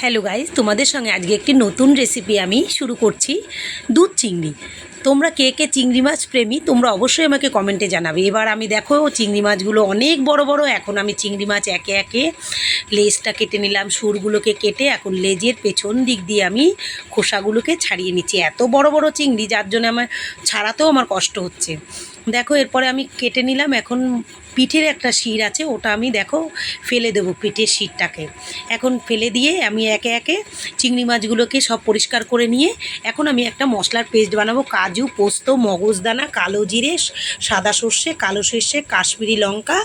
Hello guys তোমাদের সঙ্গে আজকে একটি নতুন রেসিপি আমি শুরু করছি, দুধ চিংড়ি। তোমরা কে কে চিংড়ি মাছ প্রেমী, তোমরা অবশ্যই আমাকে কমেন্টে জানাবে। এবার আমি দেখো, চিংড়ি মাছগুলো অনেক বড় বড়, এখন আমি চিংড়ি মাছ একে একে লেজটা কেটে নিলাম, সুরগুলোকে কেটে এখন লেজের পেছন দিক দিয়ে আমি খোসাগুলোকে ছাড়িয়ে নিচ্ছি। এত বড় বড় চিংড়ি, যার জন্য আমার, ছাড়াতেও আমার কষ্ট হচ্ছে। দেখো, এরপরে আমি কেটে নিলাম। এখন পিঠের একটা শির আছে, ওটা আমি দেখো, ফেলে দেবো পিঠের শিরটাকে। এখন ফেলে দিয়ে আমি একে একে চিংড়ি মাছগুলোকে সব পরিষ্কার করে নিয়ে, এখন আমি একটা মশলার পেস্ট বানাবো। কাজু, পোস্ত, মগজদানা, কালো জিরে, সাদা সর্ষে, কালো সর্ষে, কাশ্মীরি লঙ্কা,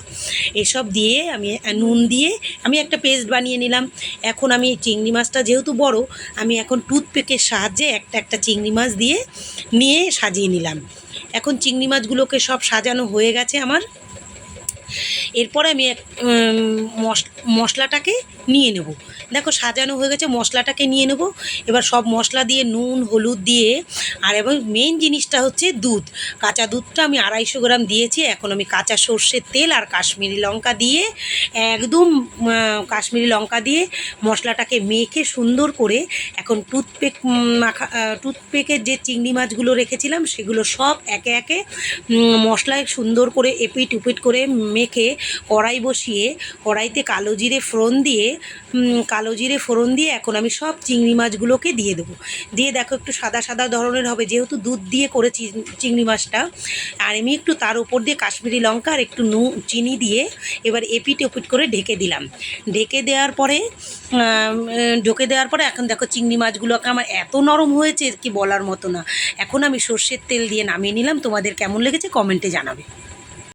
এসব দিয়ে আমি নুন দিয়ে আমি একটা পেস্ট বানিয়ে নিলাম। এখন আমি চিংড়ি মাছটা যেহেতু বড়, আমি এখন টুথপেকের সাহায্যে একটা একটা চিংড়ি মাছ দিয়ে নিয়ে সাজিয়ে নিলাম। এখন চিংড়ি মাছগুলোকে সব সাজানো হয়ে গেছে আমার। এরপরে আমি এক মশ- মশলাটাকে নিয়ে নেব। দেখো সাজানো হয়ে গেছে, মশলাটাকে নিয়ে নেব। এবার সব মশলা দিয়ে, নুন, হলুদ দিয়ে, আর এবং মেন জিনিসটা হচ্ছে দুধ। কাঁচা দুধটা আমি আড়াইশো গ্রাম দিয়েছি, এখন আমি কাঁচা সর্ষের তেল আর কাশ্মীরি লঙ্কা দিয়ে, একদম কাশ্মীরি লঙ্কা দিয়ে মশলাটাকে মেখে সুন্দর করে এখন টুথপেক মাখা টুথপেকের যে চিংড়ি মাছগুলো রেখেছিলাম, সেগুলো সব একে একে মশলায় সুন্দর করে এপিট উপিট করে মেখে কড়াই বসিয়ে, কড়াইতে কালো জিরে ফোড়ন দিয়ে কালো জিরে ফোড়ন দিয়ে এখন আমি সব চিংড়ি মাছগুলোকে দিয়ে দেবো। দিয়ে দেখো একটু সাদা সাদা ধরনের হবে, যেহেতু দুধ দিয়ে করেছি চিংড়ি মাছটা, আর আমি একটু তার উপর দিয়ে কাশ্মীরি লঙ্কা আর একটু নু চিনি দিয়ে এবার এপিট ওপিট করে ঢেকে দিলাম। ঢেকে দেওয়ার পরে ঢেকে দেওয়ার পরে এখন দেখো চিংড়ি মাছগুলোকে আমার এত নরম হয়েছে কি বলার মতো না। এখন আমি সর্ষের তেল দিয়ে নামিয়ে নিলাম, তোমাদের কেমন লেগেছে কমেন্টে জানাবে।